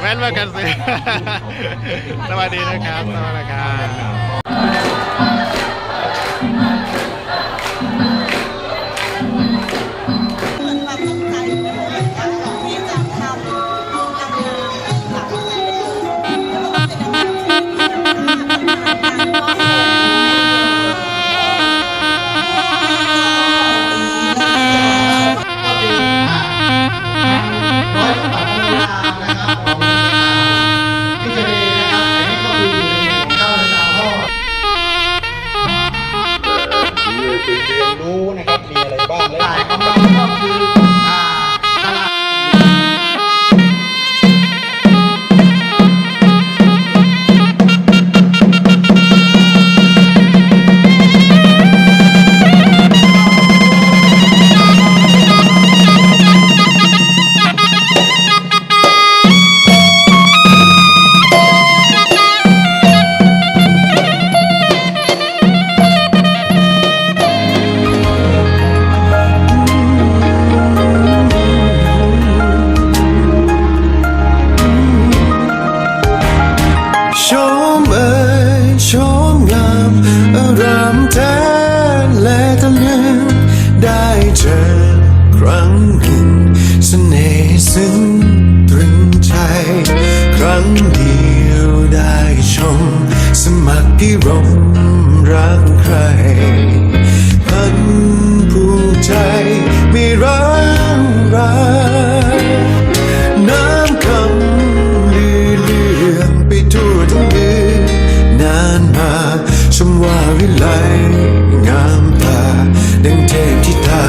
แว่นมากันสิสวัสดีนะครับ สวัสดีครับ เรียนรู้นะครับมีอะไรบ้างเละของเราก็คือ สมัครพิรมรักใครพันผู้ใจไม่รักรักน้ำคำลือเลือนไปทั่วทั้งเมืองนานมาชมว่าวิไลงามตาดังเทพธิตา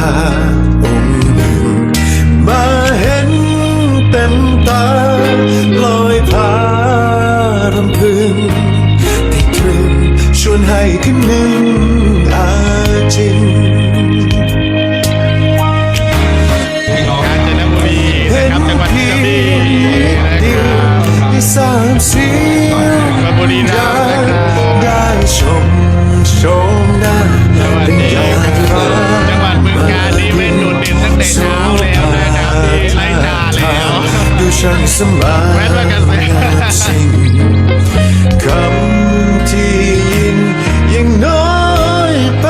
ได้ชมชมหน้าสวัสเป็นดียาคมรับฟ้าจังหวัดบึงกาฬนี่เป็นจุดเด่นตั้งแต่เช้าแล้วนะครับที่ไล่นาแล้วดูช่างสมานแว่นมากันสิสิ่งคำที่ยินยังน้อยไป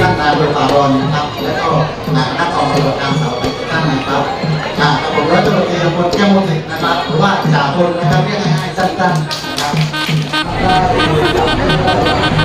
ท่านนายกป่ารอนนะครับแล้วก็คณะนักออกแบบการสาวไปท่านนะครับอ่าผมรัฐมนตรีพลแก้วมนตินะครับหรือว่าจ่าพลนะครับเรียกง่ายๆสั้นๆ Ha ha ha ha ha ha!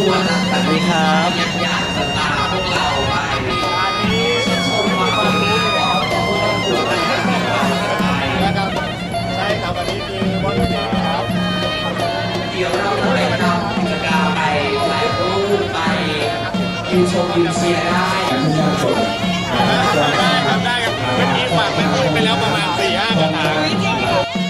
ตัวรจะสวัสดีครับอยากจะตามพวกเราไปชื่นชมความสวยงามของตัวเองนะครับใช่ครับวันนี้คือบอลลูนครับเดี๋ยวเราจะไปทำกิจกรรมไปถ่ายรูปไปยืนชมยืนเชียร์ได้ได้ครับได้ครับเมื่อกี้ฝากไปไปแล้วประมาณ4ี่ห้ากระถาง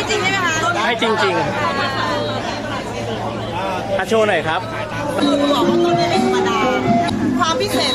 ให้จริงใช่ไหมคะให้จริงๆถ้าโชว์หน่อยครับ คือบอกว่าต้นนี้ไม่ธรรมดา ความพิเศษ